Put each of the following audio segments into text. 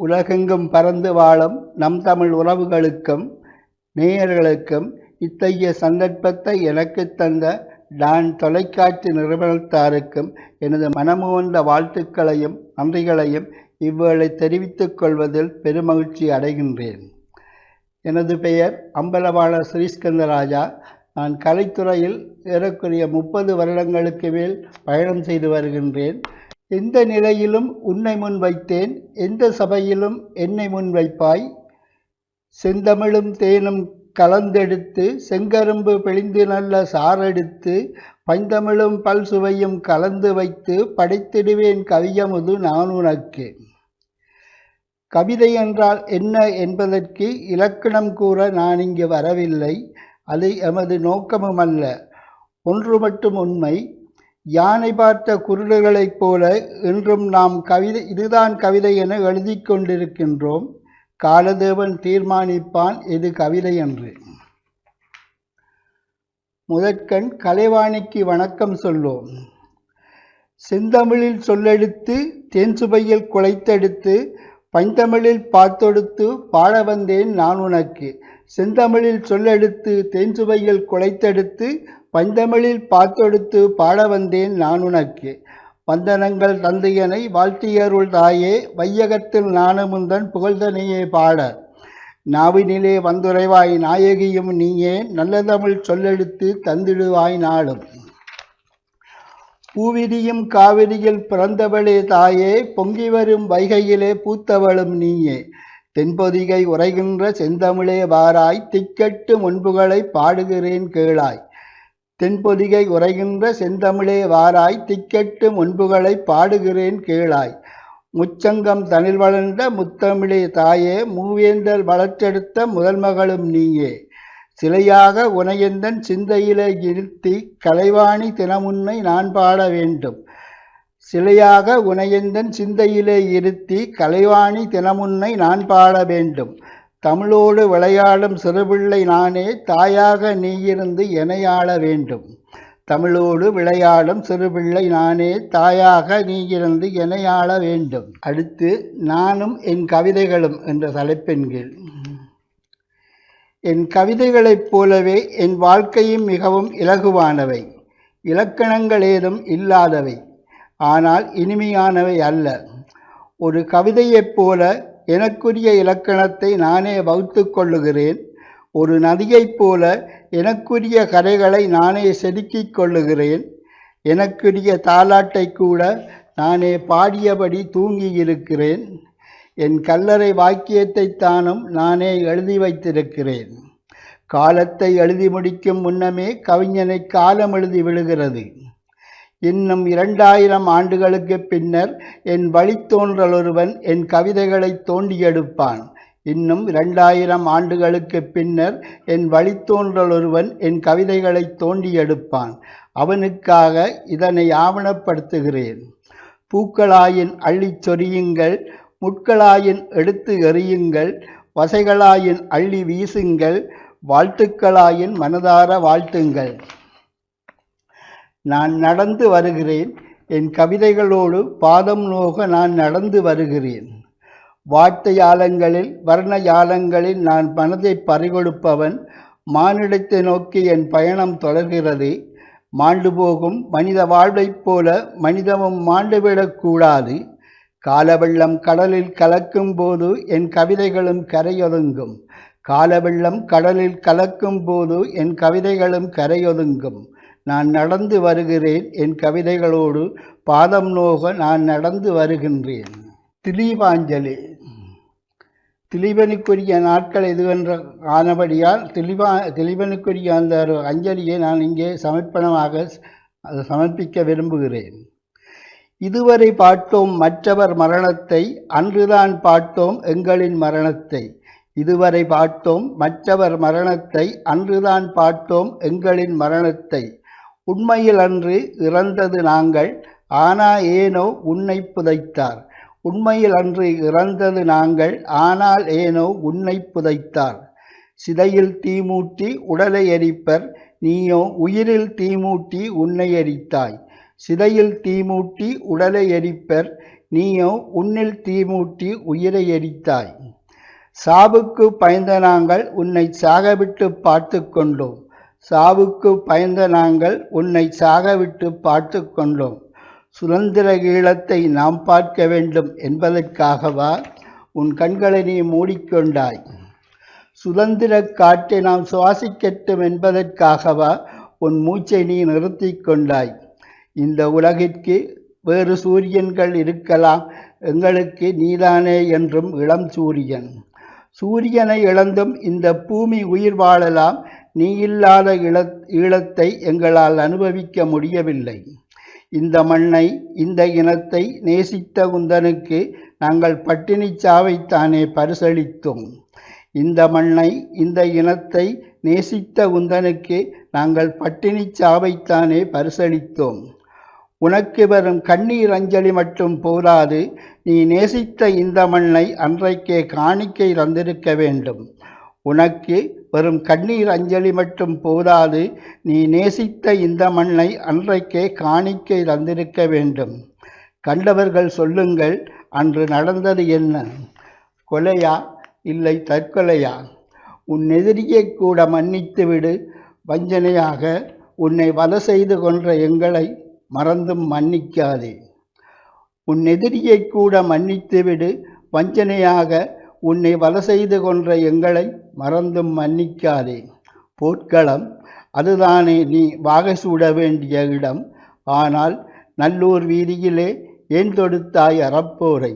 உலகெங்கும் பறந்து வாழும் நம் தமிழ் உறவுகளுக்கும் நேயர்களுக்கும் இத்தகைய சந்தர்ப்பத்தை எனக்கு தந்த டான் தொலைக்காட்சி நிறுவனத்தாருக்கும் எனது மனமுவந்த வாழ்த்துக்களையும் நன்றிகளையும் இவ்வேளை தெரிவித்துக் கொள்வதில் பெருமகிழ்ச்சி அடைகின்றேன். எனது பெயர் அம்பலவாண ஸ்ரீஸ்கந்தராஜா நான் கலைத்துறையில் ஏறக்குறைய முப்பது வருடங்களுக்கு மேல் பயணம் செய்து வருகின்றேன். எந்த நிலையிலும் உன்னை முன்வைத்தேன் எந்த சபையிலும் என்னை முன்வைப்பாய். செந்தமிழும் தேனும் கலந்தெடுத்து செங்கரும்பு பிழிந்து நல்ல சாறெடுத்து பைந்தமிழும் பல் சுவையும் கலந்து வைத்து படைத்திடுவேன் கவியமுது நான் உனக்கு. கவிதை என்றால் என்ன என்பதற்கு இலக்கணம் கூற நான் இங்கு வரவில்லை. அது எமது நோக்கமும் அல்ல ஒன்று மட்டும் உண்மை. யானை பார்த்த குருடுகளைப் போல இன்றும் நாம் கவிதை இதுதான் கவிதை என எழுதி கொண்டிருக்கின்றோம். காலதேவன் தீர்மானிப்பான் இது கவிதை என்று? முதற்கண் கலைவாணிக்கு வணக்கம் சொல்வோம். செந்தமிழில் சொல்லெடுத்து தேன்சுவையில் குலைத்தெடுத்து பஞ்சமிழில் பார்த்தொடுத்து பாட வந்தேன் நான் உனக்கு. செந்தமிழில் சொல்லெடுத்து தேன்சுவையில் குலைத்தெடுத்து பைந்தமிழில் பார்த்தொடுத்து பாட வந்தேன் நான் உனக்கு. வந்தனங்கள் தந்தையனை வாழ்த்தியருள் தாயே வையகத்தில் நானுமுந்தன் புகழ்தனையே பாட. நாவினிலே வந்துரைவாய் நாயகியும் நீயே நல்ல தமிழ் சொல்லெடுத்து தந்திடுவாய் நாளும். பூவிரியும் காவிரியில் பிறந்தவளே தாயே பொங்கி வரும் வைகையிலே பூத்தவளும் நீயே. தென்பொதிகை உரைகின்ற செந்தமிழே வாராய் திக்கெட்டு முன்புகளை பாடுகிறேன் கேளாய். தென்பொதிகை உரைகின்ற செந்தமிழே வாராய் திக்கெட்டு முன்புகளை பாடுகிறேன் கேளாய். முச்சங்கம் தனில் வளர்ந்த முத்தமிழே தாயே மூவேந்தர் வளர்த்தெடுத்த முதல் மகளும் நீயே. சிலையாக உனையந்தன் சிந்தையிலே இருத்தி கலைவாணி தினமுன்னை நான் பாட வேண்டும். சிலையாக உனையந்தன் சிந்தையிலே இருத்தி கலைவாணி தினமுன்னை நான் பாட வேண்டும். தமிழோடு விளையாடும் சிறுபிள்ளை நானே தாயாக நீயிருந்து எனையாள வேண்டும். தமிழோடு விளையாடும் சிறுபிள்ளை நானே தாயாக நீயிருந்து எனையாள வேண்டும். அடுத்து நானும் என் கவிதைகளும் என்ற தலைப்பின் கீழ். என் கவிதைகளைப் போலவே என் வாழ்க்கையும் மிகவும் இலகுவானவை. இலக்கணங்கள் ஏதும் இல்லாதவை. ஆனால் இனிமையானவை அல்ல. ஒரு கவிதையைப் போல எனக்குரிய இலக்கணத்தை நானே வகுத்து கொள்ளுகிறேன். ஒரு நதியைப் போல எனக்குரிய கரைகளை நானே செதுக்கிக் கொள்ளுகிறேன். எனக்குரிய தாலாட்டை கூட நானே பாடியபடி தூங்கியிருக்கிறேன் என் கல்லறை வாக்கியத்தை தானும் நானே எழுதி வைத்திருக்கிறேன். காலத்தை எழுதி முடிக்கும் முன்னமே கவிஞனை காலம் எழுதி விழுகிறது. இன்னும் இரண்டாயிரம் ஆண்டுகளுக்கு பின்னர் என் வழித்தோன்றல் ஒருவன் என் கவிதைகளை தோண்டி எடுப்பான் இன்னும் இரண்டாயிரம் ஆண்டுகளுக்கு பின்னர் என் வழித்தோன்றல் ஒருவன் என் கவிதைகளை தோண்டி எடுப்பான் அவனுக்காக இதனை ஆவணப்படுத்துகிறேன். பூக்களாயின் அள்ளிச் சொரியுங்கள் முட்களாயின் எடுத்து எறியுங்கள் வசைகளாயின் அள்ளி வீசுங்கள் வாழ்த்துக்களாயின் மனதார வாழ்த்துங்கள். நான் நடந்து வருகிறேன். என் கவிதைகளோடு பாதம் நோக நான் நடந்து வருகிறேன். வார்த்தையாலங்களில் வர்ணயாலங்களில் வர்ண யாலங்களில் நான் மனதை பறிகொடுப்பவன். மானிடத்தை நோக்கி என் பயணம் தொடர்கிறது. மாண்டு போகும் மனித வாழ்வைப் போல மனிதமும் மாண்டுவிடக்கூடாது காலவெள்ளம் கடலில் கலக்கும் போது என் கவிதைகளும் கரையொதுங்கும். காலவெள்ளம் கடலில் கலக்கும் போது என் கவிதைகளும் கரையொதுங்கும். நான் நடந்து வருகிறேன். என் கவிதைகளோடு பாதம் நோக நான் நடந்து வருகின்றேன். திலீபாஞ்சலி. திலீபனுக்குரிய நாட்கள் எதுவென்ற ஆனபடியால் திலீபா திலீபனுக்குரிய அந்த அஞ்சலியை நான் இங்கே சமர்ப்பணமாக சமர்ப்பிக்க விரும்புகிறேன். இதுவரை பார்த்தோம் மற்றவர் மரணத்தை அன்றுதான் பார்த்தோம் எங்களின் மரணத்தை. இதுவரை பார்த்தோம் மற்றவர் மரணத்தை அன்றுதான் பார்த்தோம் எங்களின் மரணத்தை. உண்மையில் அன்று இறந்தது நாங்கள் ஆனா ஏனோ உன்னை புதைத்தார். உண்மையில் அன்று இறந்தது நாங்கள் ஆனால் ஏனோ உன்னை புதைத்தார். சிதையில் தீமூட்டி உடலை எரிப்பர் நீயோ உயிரில் தீமூட்டி உன்னை எரித்தாய். சிதையில் தீமூட்டி உடலை எரிப்பர் நீயோ உன்னில் தீமூட்டி உயிரை எரித்தாய். சாவுக்கு பயந்த நாங்கள் உன்னை சாகவிட்டு பார்த்து கொண்டோம். சாவுக்கு பயந்த நாங்கள் உன்னை சாகவிட்டு பார்த்து கொண்டோம். சுதந்திர ஈழத்தை நாம் பார்க்க வேண்டும் என்பதற்காகவா உன் கண்களை நீ மூடிக்கொண்டாய் சுதந்திர காற்றை நாம் சுவாசிக்கட்டும் என்பதற்காகவா உன் மூச்சை நீ நிறுத்திக் கொண்டாய்? இந்த உலகிற்கு வேறு சூரியன்கள் இருக்கலாம் எங்களுக்கு நீதானே என்றும் இளம் சூரியன். சூரியனை இழந்தும் இந்த பூமி உயிர் வாழலாம் நீ இல்லாத இழ ஈழத்தை எங்களால் அனுபவிக்க முடியவில்லை. இந்த மண்ணை இந்த இனத்தை நேசித்த உந்தனுக்கு நாங்கள் பட்டினி சாவைத்தானே பரிசளித்தோம். இந்த மண்ணை இந்த இனத்தை நேசித்த உந்தனுக்கு நாங்கள் பட்டினி சாவைத்தானே பரிசளித்தோம். உனக்கு வரும் கண்ணீர் அஞ்சலி மட்டும் போராது நீ நேசித்த இந்த மண்ணை அன்றைக்கே காணிக்கை தந்திருக்க வேண்டும். உனக்கு வரும் கண்ணீர் அஞ்சலி மட்டும் போதாது நீ நேசித்த இந்த மண்ணை அன்றைக்கே காணிக்கை தந்திருக்க வேண்டும். கண்டவர்கள் சொல்லுங்கள் அன்று நடந்தது என்ன? கொலையா? இல்லை தற்கொலையா? உன் எதிரியை கூட மன்னித்து விடு. வஞ்சனையாக உன்னை வதை செய்து கொன்ற எங்களை மறந்தும் மன்னிக்காதே. உன் எதிரியை கூட மன்னித்து விடு. வஞ்சனையாக உன்னை வலை செய்து கொன்ற எங்களை மறந்தும் மன்னிக்காதே. போர்க்களம் அதுதானே நீ வாகை சூட வேண்டிய இடம். ஆனால் நல்லூர் வீதியிலே ஏன் தொடுத்தாய் அறப்போரை?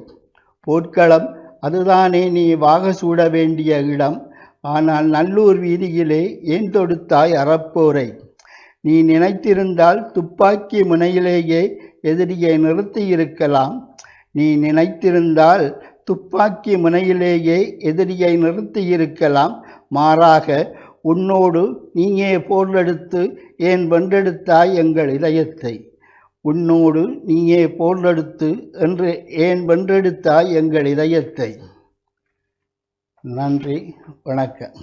போர்க்களம் அதுதானே நீ வாக சூட வேண்டிய இடம். ஆனால் நல்லூர் வீதியிலே ஏன் தொடுத்தாய் அறப்போரை? நீ நினைத்திருந்தால் துப்பாக்கி முனையிலேயே எதிரியை நிறுத்தியிருக்கலாம் நீ நினைத்திருந்தால் துப்பாக்கி முனையிலேயே எதிரியை நிறுத்தியிருக்கலாம். மாறாக உன்னோடு நீயே போர்லெடுத்து ஏன் வென்றெடுத்தாய் எங்கள் இதயத்தை? உன்னோடு நீயே போர்லெடுத்து என்று ஏன் வென்றெடுத்தாய் எங்கள் இதயத்தை? நன்றி வணக்கம்.